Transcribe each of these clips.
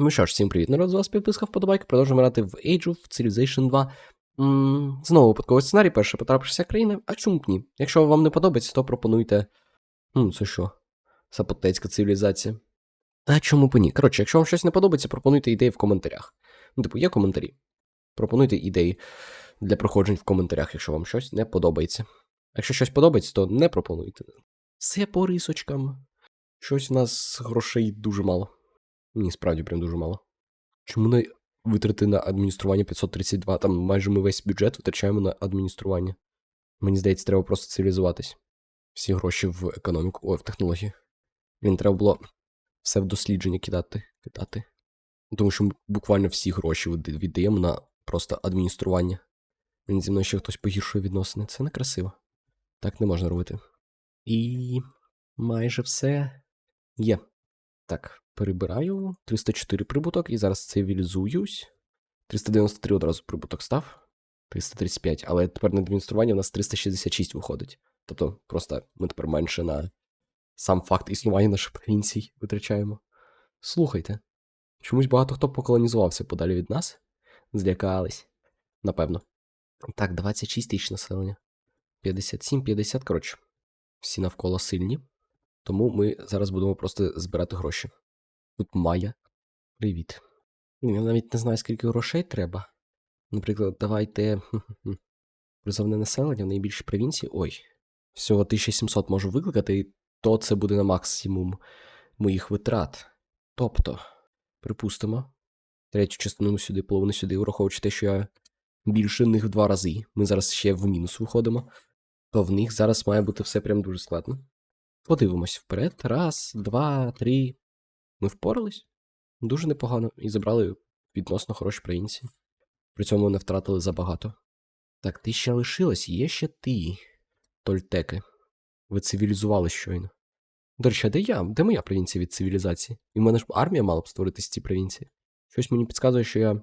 Ну що ж, всім привіт, народ, з вас підписка вподобайка. Продовжуємо грати в Age of Civilization 2. м знову випадковий сценарій, перша потрапившася країна. А чому б ні? Якщо вам не подобається, то пропонуйте. Ну, це що? Сапотецька цивілізація. Та чому б ні? Коротше, якщо вам щось не подобається, пропонуйте ідеї в коментарях. Ну, типу, є коментарі. Пропонуйте ідеї для проходжень в коментарях, якщо вам щось не подобається. Якщо щось подобається, то не пропонуйте. Все по рисочкам. Щось у нас грошей дуже мало. Ні, справді прям дуже мало. Чому не витрати на адміністрування 532? Там майже ми весь бюджет витрачаємо на адміністрування. Мені здається, треба просто цивілізуватись. Всі гроші в економіку, ой, в технології. Він треба було все в дослідження кидати. кидати. Тому що ми буквально всі гроші віддаємо на просто адміністрування. Він зі мною ще хтось погіршує відносини. Це некрасиво. Так не можна робити. І майже все є. Так, перебираю. 304 прибуток, і зараз цивілізуюсь. 393 одразу прибуток став. 335, але тепер на адміністрування у нас 366 виходить. Тобто, просто ми тепер менше на сам факт існування наших провінцій витрачаємо. Слухайте, чомусь багато хто поколонізувався подалі від нас. Злякались. Напевно. Так, 26 тисяч населення. 57, 50, коротше. Всі навколо сильні. Тому ми зараз будемо просто збирати гроші. Тут Майя. Привіт. Я навіть не знаю, скільки грошей треба. Наприклад, давайте. Призовне населення в найбільшій провінції. Ой. Всього 1700 можу викликати, і то це буде на максимум моїх витрат. Тобто, припустимо, третю частину сюди, половину сюди, враховуючи те, що я більше них в два рази. Ми зараз ще в мінус виходимо. То в них зараз має бути все прям дуже складно. Подивимось вперед. Раз, два, три. Ми впорались. Дуже непогано. І забрали відносно хороші провінції. При цьому не втратили забагато. Так, ти ще лишилась, є ще ти. Тольтеки. Ви цивілізували щойно. До речі, а де я? Де моя провінція від цивілізації? І в мене ж армія мала б створитись в цій провінції. Щось мені підказує, що я.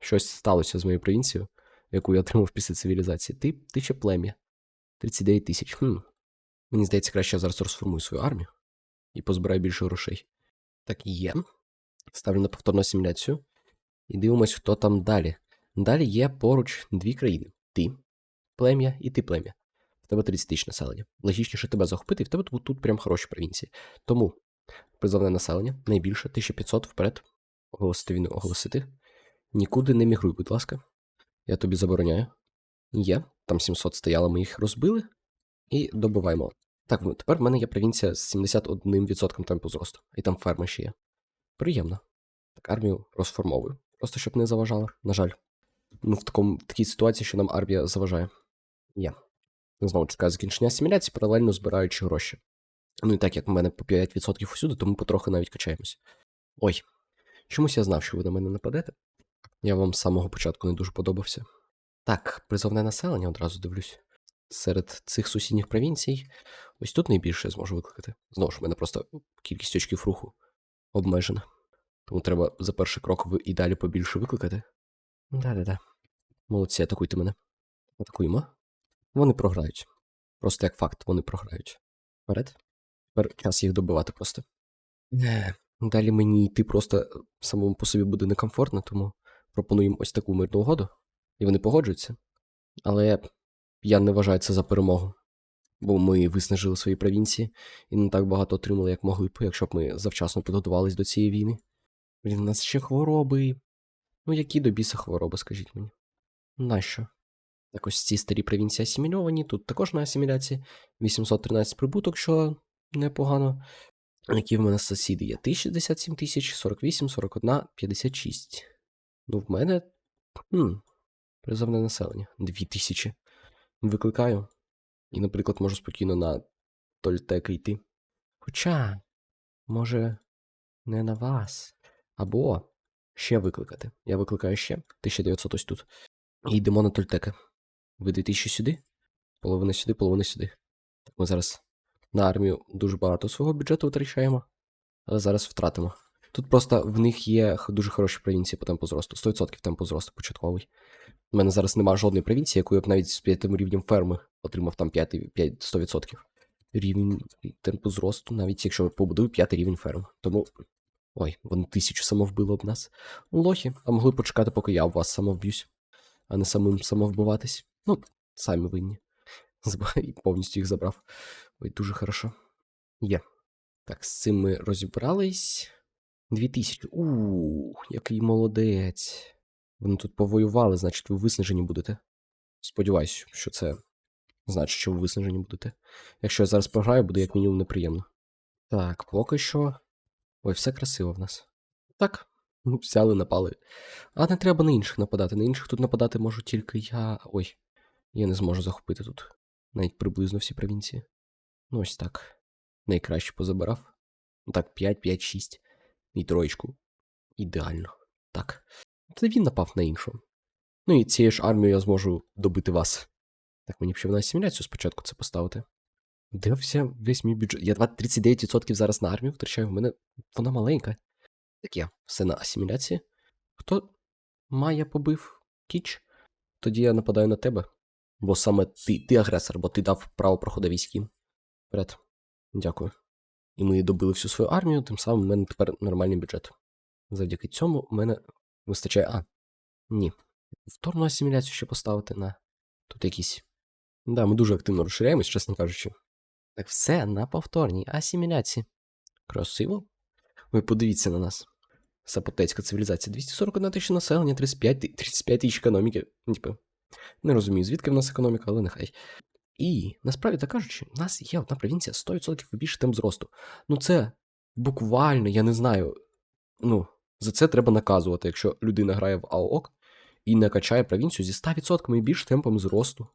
Щось сталося з моєю провінцією, яку я отримав після цивілізації. Ти, ти ще плем'я. 39 тисяч. Хм. Мені здається, краще я зараз розформую свою армію і позбираю більше грошей. Так, є. Ставлю на повторну асиміляцію. І дивимось, хто там далі. Далі є поруч дві країни: ти, плем'я і ти плем'я. В тебе 30 тисяч населення. Логічніше тебе захопити, і в тебе тут, тут прям хороші провінції. Тому призовне населення найбільше 1500 вперед. Оголосити війну, оголосити. Нікуди не мігруй, будь ласка. Я тобі забороняю. Є. Там 700 стояло, ми їх розбили. І добиваємо. Так, ну, тепер в мене є провінція з 71% темпу зросту. І там ферма ще є. Приємно. Так, армію розформовую. Просто щоб не заважала. На жаль. Ну, в, такому, в такій ситуації, що нам армія заважає. Є. Знову чекаю закінчення асиміляції, паралельно збираючи гроші. Ну і так як в мене по 5% усюди, то ми потрохи навіть качаємось. Ой. Чомусь я знав, що ви на мене нападете. Я вам з самого початку не дуже подобався. Так, призовне населення одразу дивлюсь. Серед цих сусідніх провінцій. Ось тут найбільше я зможу викликати. Знову ж, в мене просто кількість очків руху обмежена. Тому треба за перший крок і далі побільше викликати. Да-да-да. Молодці, атакуйте мене. Атакуємо. Вони програють. Просто як факт, вони програють. Вперед. Тепер час їх добивати просто. Не. Далі мені йти просто самому по собі буде некомфортно, тому пропоную їм ось таку мирну угоду. І вони погоджуються. Але я не вважаю це за перемогу. Бо ми виснажили свої провінції і не так багато отримали, як могли б, якщо б ми завчасно підготувались до цієї війни. Блін, у нас ще хвороби. Ну, які до біса хвороби, скажіть мені. Нащо? Так ось ці старі провінції асимільовані, тут також на асиміляції. 813 прибуток, що непогано. Які в мене сусіди є? 1067 тисяч, 48, 41, 56. Ну, в мене. Хм, призовне населення. 2000. Викликаю. І, наприклад, можу спокійно на Тольтека йти. Хоча, може, не на вас. Або ще викликати. Я викликаю ще 1900 ось тут. І йдемо на Тольтека. Ви 2000 сюди, половина сюди, половина сюди. Так ми зараз на армію дуже багато свого бюджету витрачаємо, але зараз втратимо. Тут просто в них є дуже хороші провінції по темпу зросту. 100% темпу зросту початковий. У мене зараз немає жодної провінції, яку я б навіть з п'ятим рівнем ферми отримав там 5, 5 100%. Рівень темпу зросту, навіть якщо побудую п'ятий рівень ферми. Тому Ой, вони тисячу самовбили об нас. Лохи, а могли почекати, поки я об вас самовб'юсь, а не самим самовбиватись. Ну, самі винні. І повністю їх забрав. Ой, дуже хорошо. Є. Так, з цим ми розібрались. Дві тисячі. Ух, який молодець. Вони тут повоювали, значить, ви виснажені будете. Сподіваюсь, що це значить, що ви виснажені будете. Якщо я зараз програю, буде як мінімум неприємно. Так, поки що. Ой, все красиво в нас. Так, ну, взяли, напали. А не треба на інших нападати. На інших тут нападати можу тільки я. Ой, я не зможу захопити тут. Навіть приблизно всі провінції. Ну, ось так. Найкраще позабирав. Ну так, 5, 5, 6. І троєчку. Ідеально. Так. Це він напав на іншу. Ну і цією ж армією я зможу добити вас. Так, мені б ще на асиміляцію спочатку це поставити. Де вся весь мій бюджет? Я 39% зараз на армію втрачаю, в мене вона маленька. Так я все на асиміляції. Хто Майя побив Кіч? Тоді я нападаю на тебе. Бо саме ти, ти агресор, бо ти дав право проходу військ. Вперед. Дякую. І ми добили всю свою армію, тим самим в мене тепер нормальний бюджет. Завдяки цьому в мене вистачає. А, ні. Повторну асиміляцію ще поставити на. Тут якісь. Да, ми дуже активно розширяємось, чесно кажучи. Так все на повторній асиміляції. Красиво. Ви подивіться на нас. Сапотецька цивілізація. 241 тисяча населення, 35, 35 тисяч економіки. Типу, не розумію, звідки в нас економіка, але нехай. І насправді так кажучи, у нас є одна провінція 100% більше темп зросту. Ну це буквально, я не знаю. Ну, за це треба наказувати, якщо людина грає в АОК і не качає провінцію зі 100% і більше темпом зросту.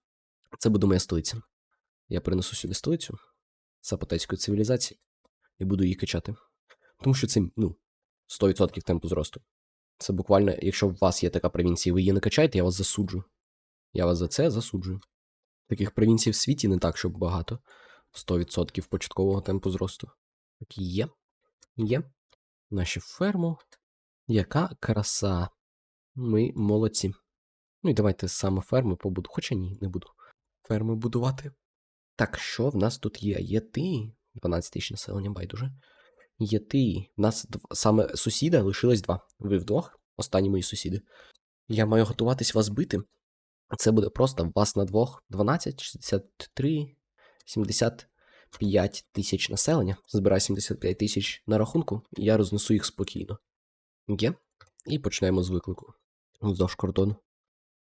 Це буде моя столиця. Я перенесу сюди столицю сапотецької цивілізації і буду її качати. Тому що це, ну, 100% темпу зросту. Це буквально, якщо у вас є така провінція, і ви її не качаєте, я вас засуджу. Я вас за це засуджую. Таких провінцій в світі не так, щоб багато. 100% початкового темпу зросту. Так є. Є. Наші ферму. Яка краса. Ми молодці. Ну і давайте саме ферми побуду. Хоча ні, не буду. Ферми будувати. Так, що в нас тут є? Є ти. 12 тисяч населення, байдуже. Є ти. В нас дв- саме сусіда лишилось два. Ви вдвох, останні мої сусіди. Я маю готуватись вас бити. Це буде просто вас на двох 12, 63, 75 тисяч населення. Збираю 75 тисяч на рахунку, і я рознесу їх спокійно. Є. І почнемо з виклику. Вздовж кордону.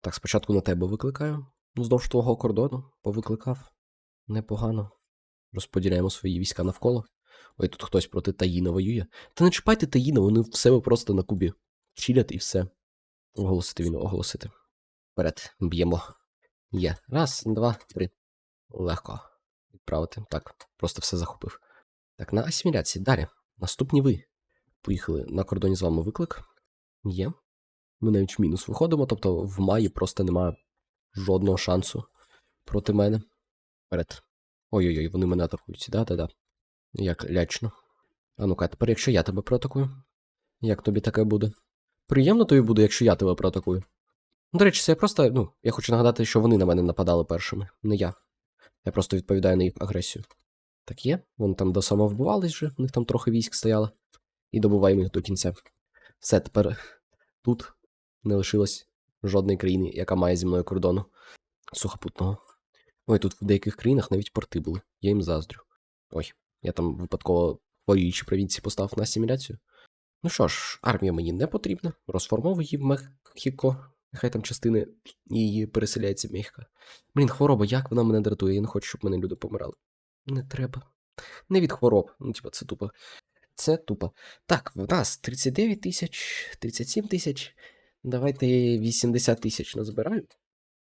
Так, спочатку на тебе викликаю. Вздовж твого кордону повикликав. Непогано. Розподіляємо свої війська навколо. Ой, тут хтось проти Таїна воює. Та не чіпайте Таїна, вони в себе просто на кубі. Чилять і все. Оголосити війну, оголосити. Вперед, б'ємо. Є. Раз, два, три. Легко. Відправити. Так, просто все захопив. Так, на асиміляції. Далі. Наступні ви. Поїхали на кордоні з вами виклик. Є. Ми навіть в мінус виходимо, тобто в маї просто немає жодного шансу проти мене. Вперед. Ой-ой-ой, вони мене атакують. Да-да-да. Як лячно. А ну-ка, тепер якщо я тебе проатакую? Як тобі таке буде? Приємно тобі буде, якщо я тебе проатакую. До речі, це я просто, ну, я хочу нагадати, що вони на мене нападали першими, не я. Я просто відповідаю на їх агресію. Так є, вони там до самого вбивались вже, у них там трохи військ стояло. І добуваємо їх до кінця. Все, тепер тут не лишилось жодної країни, яка має зі мною кордону сухопутного. Ой, тут в деяких країнах навіть порти були. Я їм заздрю. Ой, я там випадково воюючі провінції поставив на асиміляцію. Ну що ж, армія мені не потрібна. Розформовую її в Мехіко. Нехай там частини її переселяється Мехіко. Блін, хвороба, як вона мене дратує, я не хочу, щоб мене люди помирали. Не треба. Не від хвороб. Ну, типа, це тупо. Це тупо. Так, в нас 39 тисяч, 37 тисяч. Давайте 80 тисяч назбираю.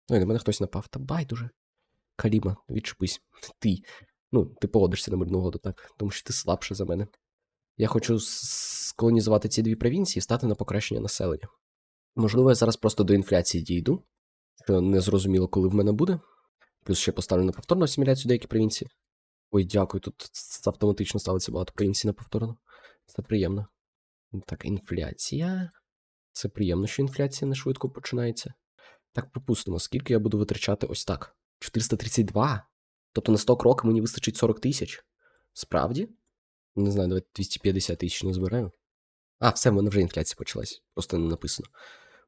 Ой, на мене хтось напав. Та байдуже. Каліма, відчепись. Ти. Ну, ти погодишся на мирну угоду, так, тому що ти слабше за мене. Я хочу сколонізувати ці дві провінції і стати на покращення населення. Можливо, я зараз просто до інфляції дійду, що не зрозуміло, коли в мене буде. Плюс ще поставлю на повторну асиміляцію деякі провінції. Ой, дякую, тут автоматично ставиться багато провінцій на повторну. Це приємно. Так, інфляція. Це приємно, що інфляція не швидко починається. Так, припустимо, скільки я буду витрачати ось так. 432? Тобто на 100 кроків мені вистачить 40 тисяч. Справді? Не знаю, давайте 250 тисяч не збираю. А, все, в мене вже інфляція почалась. Просто не написано.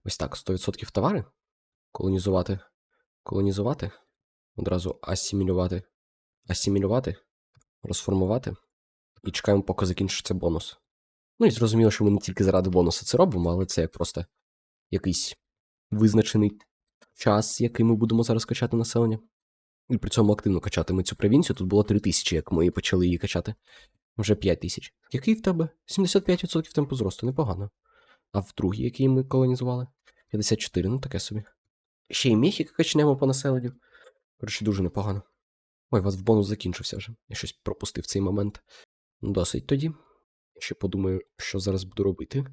Ось так, 100% товари. Колонізувати. Колонізувати. Одразу асимілювати. Асимілювати. Розформувати. І чекаємо, поки закінчиться бонус. Ну і зрозуміло, що ми не тільки заради бонусу це робимо, але це як просто якийсь визначений час, який ми будемо зараз качати населення. І при цьому активно качати ми цю провінцію. Тут було 3 тисячі, як ми почали її качати. Вже 5 тисяч. Який в тебе? 75% темпу зросту, непогано. А в другій, який ми колонізували? 54, ну таке собі. Ще й Мехіка качнемо по населенню. Коротше, дуже непогано. Ой, у вас в бонус закінчився вже. Я щось пропустив цей момент. Досить тоді. Ще подумаю, що зараз буду робити.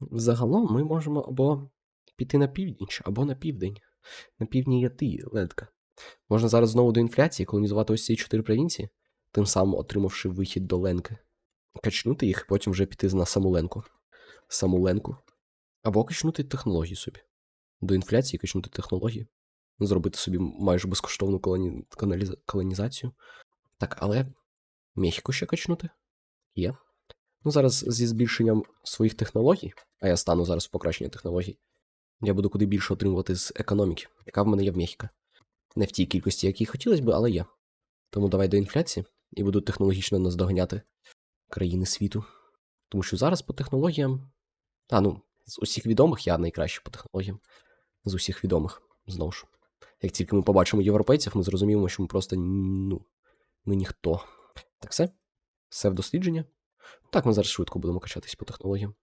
Загалом ми можемо або піти на північ, або на південь. На півдні є ти, ледка. Можна зараз знову до інфляції колонізувати ось ці чотири провінції, тим самим отримавши вихід до Ленки. Качнути їх, потім вже піти на саму Ленку. Саму Ленку. Або качнути технології собі. До інфляції качнути технології. Зробити собі майже безкоштовну колоні... каналіза- колонізацію. Так, але Мехіко ще качнути? Є. Ну, зараз зі збільшенням своїх технологій, а я стану зараз в покращення технологій, я буду куди більше отримувати з економіки, яка в мене є в Мехіко. Не в тій кількості, якій хотілося б, але є. Тому давай до інфляції і буду технологічно наздоганяти країни світу. Тому що зараз по технологіям. А, ну, з усіх відомих я найкращий по технологіям. З усіх відомих, знову ж. Як тільки ми побачимо європейців, ми зрозуміємо, що ми просто ну, ми ніхто. Так все? Все в дослідження. Так, ми зараз швидко будемо качатись по технологіям.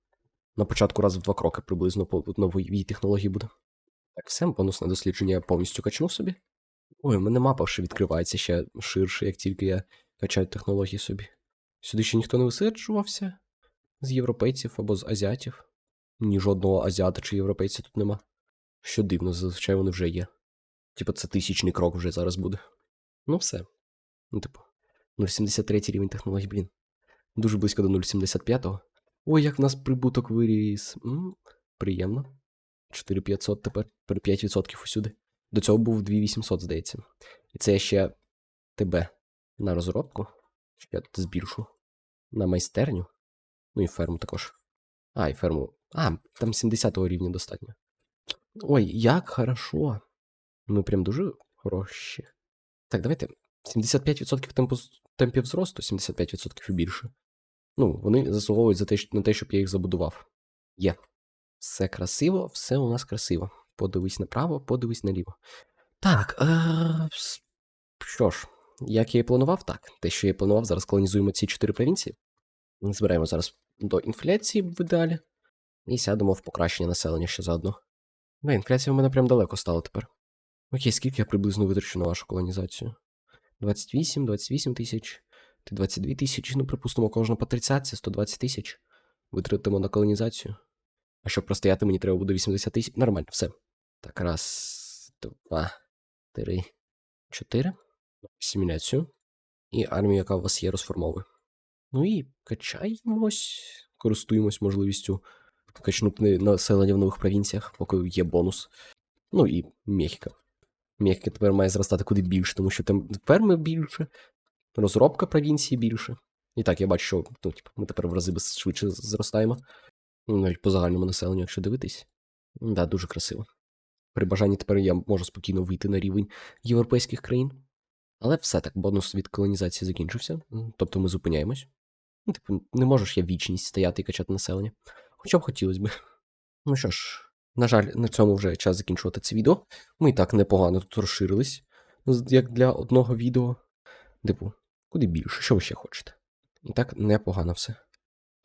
На початку раз в два кроки приблизно по новій технології буде. Так, все, бонусне дослідження я повністю качнув собі. Ой, у мене мапа ще відкривається ще ширше, як тільки я качаю технології собі. Сюди ще ніхто не висаджувався з європейців або з азіатів. Ні жодного азіата чи європейця тут нема. Що дивно, зазвичай вони вже є. Типа це тисячний крок вже зараз буде. Ну все. Ну, типу, 0,73 рівень технологій, блін. Дуже близько до 0,75. Ой, як в нас прибуток виріс. М, приємно. 4500 тепер, тепер 5% усюди. До цього був 2800, здається. І це я ще тебе на розробку. Ще збільшу. На майстерню. Ну і ферму також. А, і ферму. А, там 70 рівня достатньо. Ой, як хорошо. Ми прям дуже хороші. Так, давайте. 75% темпу, темпів зросту, 75% і більше. Ну, вони заслуговують за те, на те, щоб я їх забудував. Є. Все красиво, все у нас красиво. Подивись направо, подивись наліво. Так, е... що ж, як я і планував, так. Те, що я і планував, зараз колонізуємо ці чотири провінції. Збираємо зараз до інфляції в ідеалі. І сядемо в покращення населення ще заодно. Да, інфляція в мене прям далеко стала тепер. Окей, скільки я приблизно витрачу на вашу колонізацію? 28, 28 тисяч. Ти 22 тисячі, ну, припустимо, кожна по 30, це 120 тисяч. Витратимо на колонізацію. А щоб простояти, мені треба буде 80 тисяч. Нормально, все. Так, раз, два, три, чотири. Асиміляцію. І армію, яка у вас є, розформовує. Ну і качаємось, користуємось можливістю качнути населення в нових провінціях, поки є бонус. Ну і Мехіка. Мехіка тепер має зростати куди більше, тому що там ферми більше, розробка провінції більше. І так, я бачу, що ну, типу, ми тепер в рази швидше зростаємо. Ну, навіть по загальному населенню, якщо дивитись. Да, дуже красиво. При бажанні тепер я можу спокійно вийти на рівень європейських країн. Але все так, бонус від колонізації закінчився. Тобто ми зупиняємось. Ну, типу, не можеш я вічність стояти і качати населення. Хоча б хотілося б. Ну що ж, на жаль, на цьому вже час закінчувати це відео. Ми і так непогано тут розширились, як для одного відео. Типу, куди більше, що ви ще хочете? І так непогано все.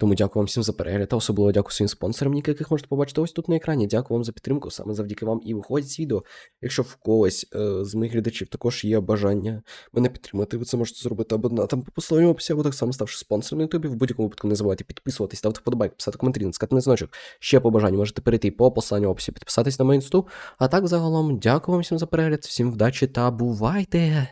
Тому дякую вам всім за перегляд, та особливо дякую своїм спонсорам, яких можете побачити ось тут на екрані. Дякую вам за підтримку. Саме завдяки вам і виходить з відео. Якщо в когось е, з моїх глядачів також є бажання мене підтримати, ви це можете зробити або на там по посиланню описі, або так само ставши спонсором на Ютубі. В будь-якому випадку не забувайте підписуватись, ставити вподобайки, писати коментарі, натискати на дзвіночок. Ще по бажанню можете перейти по посиланню в описі, підписатись на мою інсту. А так загалом, дякую вам всім за перегляд, всім вдачі та бувайте!